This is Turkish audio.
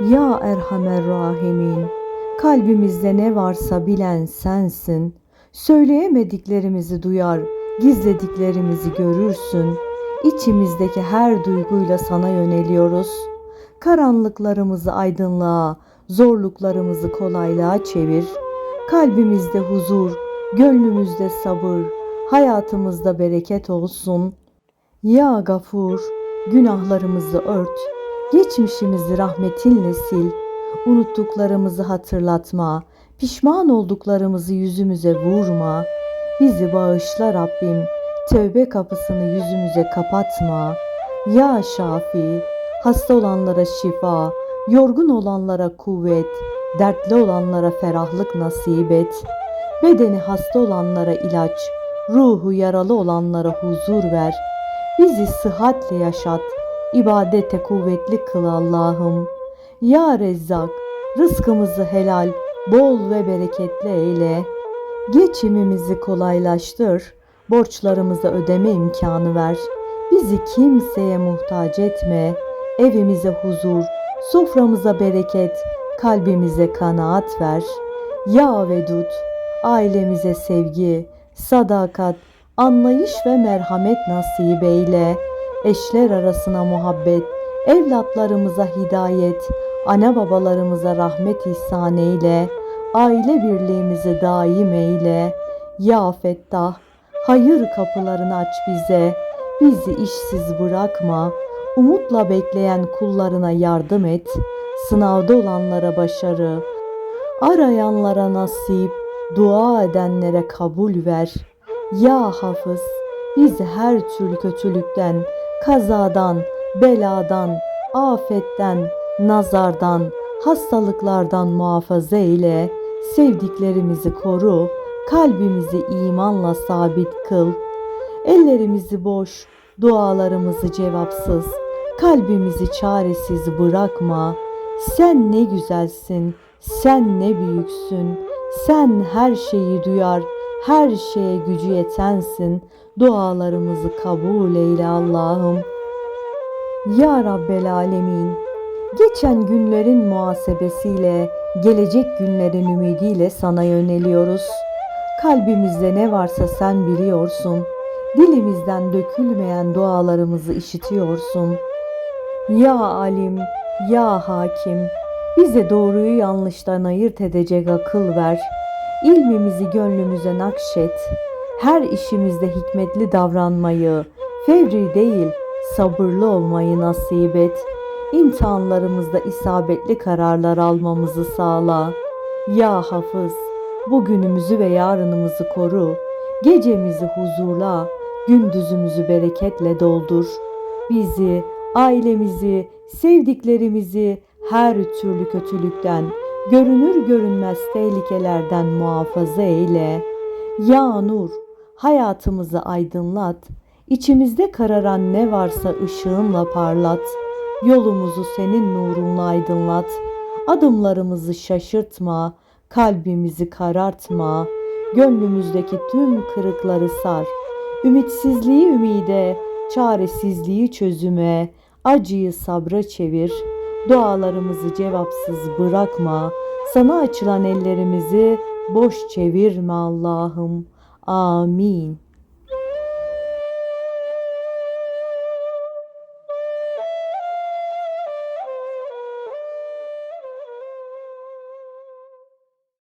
Ya Erhamer Rahimin, kalbimizde ne varsa bilen sensin. Söyleyemediklerimizi duyar, gizlediklerimizi görürsün. İçimizdeki her duyguyla sana yöneliyoruz. Karanlıklarımızı aydınlığa, zorluklarımızı kolaylığa çevir. Kalbimizde huzur, gönlümüzde sabır, hayatımızda bereket olsun. Ya Gafur, günahlarımızı ört, geçmişimizi rahmetinle sil, unuttuklarımızı hatırlatma, pişman olduklarımızı yüzümüze vurma. Bizi bağışla Rabbim, tövbe kapısını yüzümüze kapatma. Ya Şafi, hasta olanlara şifa, yorgun olanlara kuvvet, dertli olanlara ferahlık nasip et. Bedeni hasta olanlara ilaç, ruhu yaralı olanlara huzur ver. Bizi sıhhatle yaşat, ibadete kuvvetli kıl Allah'ım. Ya Rezzak, rızkımızı helal, bol ve bereketli eyle. Geçimimizi kolaylaştır, borçlarımızı ödeme imkanı ver. Bizi kimseye muhtaç etme, evimize huzur, soframıza bereket, kalbimize kanaat ver. Ya Vedud, ailemize sevgi, sadakat, anlayış ve merhamet nasip eyle. Eşler arasına muhabbet, evlatlarımıza hidayet, ana babalarımıza rahmet ihsan eyle. Aile birliğimizi daim eyle. Ya Fettah, hayır kapılarını aç bize. Bizi işsiz bırakma. Umutla bekleyen kullarına yardım et. Sınavda olanlara başarı, arayanlara nasip, dua edenlere kabul ver. Ya Hafız, bizi her türlü kötülükten, kazadan, beladan, afetten, nazardan, hastalıklardan muhafaza eyle. Sevdiklerimizi koru, kalbimizi imanla sabit kıl. Ellerimizi boş, dualarımızı cevapsız, kalbimizi çaresiz bırakma. Sen ne güzelsin, sen ne büyüksün. Sen her şeyi duyar, her şeye gücü yetensin. Dualarımızı kabul eyle Allah'ım. Ya Rabbel Alemin, geçen günlerin muhasebesiyle, gelecek günlerin ümidiyle sana yöneliyoruz. Kalbimizde ne varsa sen biliyorsun. Dilimizden dökülmeyen dualarımızı işitiyorsun. Ya alim, ya hakim, bize doğruyu yanlıştan ayırt edecek akıl ver. İlmimizi gönlümüze nakşet. Her işimizde hikmetli davranmayı, fevri değil, sabırlı olmayı nasip et. İmtihanlarımızda isabetli kararlar almamızı sağla. Ya Hafız, bugünümüzü ve yarınımızı koru. Gecemizi huzurla, gündüzümüzü bereketle doldur. Bizi, ailemizi, sevdiklerimizi her türlü kötülükten, görünür görünmez tehlikelerden muhafaza eyle. Ya Nur, hayatımızı aydınlat. İçimizde kararan ne varsa ışığınla parlat. Yolumuzu senin nurunla aydınlat. Adımlarımızı şaşırtma, kalbimizi karartma. Gönlümüzdeki tüm kırıkları sar. Ümitsizliği ümide, çaresizliği çözüme, acıyı sabra çevir. Dualarımızı cevapsız bırakma. Sana açılan ellerimizi boş çevirme Allah'ım. Uh, Amin.